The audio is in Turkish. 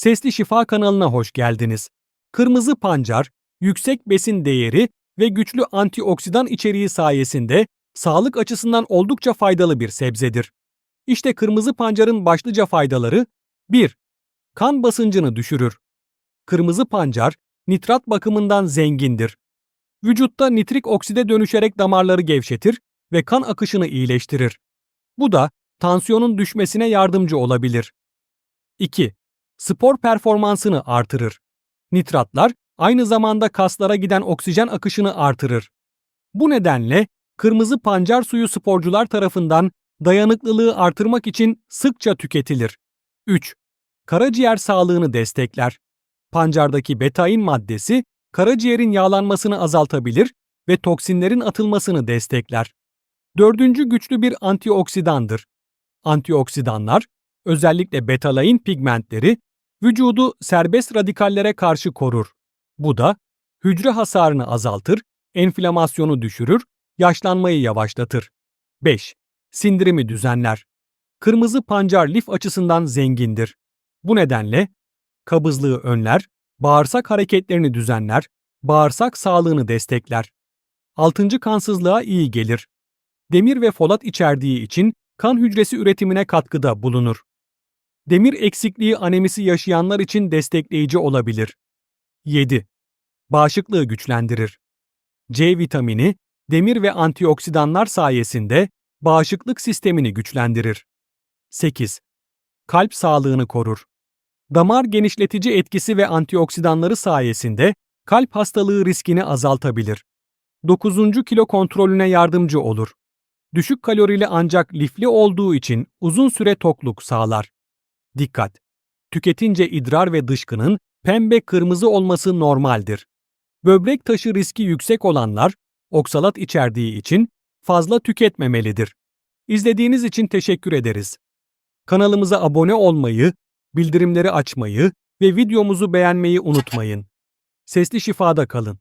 Sesli Şifa kanalına hoş geldiniz. Kırmızı pancar, yüksek besin değeri ve güçlü antioksidan içeriği sayesinde sağlık açısından oldukça faydalı bir sebzedir. İşte kırmızı pancarın başlıca faydaları 1. Kan basıncını düşürür. Kırmızı pancar nitrat bakımından zengindir. Vücutta nitrik okside dönüşerek damarları gevşetir ve kan akışını iyileştirir. Bu da tansiyonun düşmesine yardımcı olabilir. 2. Spor performansını artırır. Nitratlar aynı zamanda kaslara giden oksijen akışını artırır. Bu nedenle kırmızı pancar suyu sporcular tarafından dayanıklılığı artırmak için sıkça tüketilir. 3. Karaciğer sağlığını destekler. Pancardaki betain maddesi karaciğerin yağlanmasını azaltabilir ve toksinlerin atılmasını destekler. Dördüncü güçlü bir antioksidandır. Antioksidanlar, özellikle betalain pigmentleri, vücudu serbest radikallere karşı korur. Bu da hücre hasarını azaltır, enflamasyonu düşürür, yaşlanmayı yavaşlatır. 5. Sindirimi düzenler. Kırmızı pancar lif açısından zengindir. Bu nedenle kabızlığı önler, bağırsak hareketlerini düzenler, bağırsak sağlığını destekler. 6. Kansızlığa iyi gelir. Demir ve folat içerdiği için kan hücresi üretimine katkıda bulunur. Demir eksikliği anemisi yaşayanlar için destekleyici olabilir. 7. Bağışıklığı güçlendirir. C vitamini, demir ve antioksidanlar sayesinde bağışıklık sistemini güçlendirir. 8. Kalp sağlığını korur. Damar genişletici etkisi ve antioksidanları sayesinde kalp hastalığı riskini azaltabilir. 9. kilo kontrolüne yardımcı olur. Düşük kalorili ancak lifli olduğu için uzun süre tokluk sağlar. Dikkat! Tüketince idrar ve dışkının pembe kırmızı olması normaldir. Böbrek taşı riski yüksek olanlar oksalat içerdiği için fazla tüketmemelidir. İzlediğiniz için teşekkür ederiz. Kanalımıza abone olmayı, bildirimleri açmayı ve videomuzu beğenmeyi unutmayın. Sesli şifada kalın.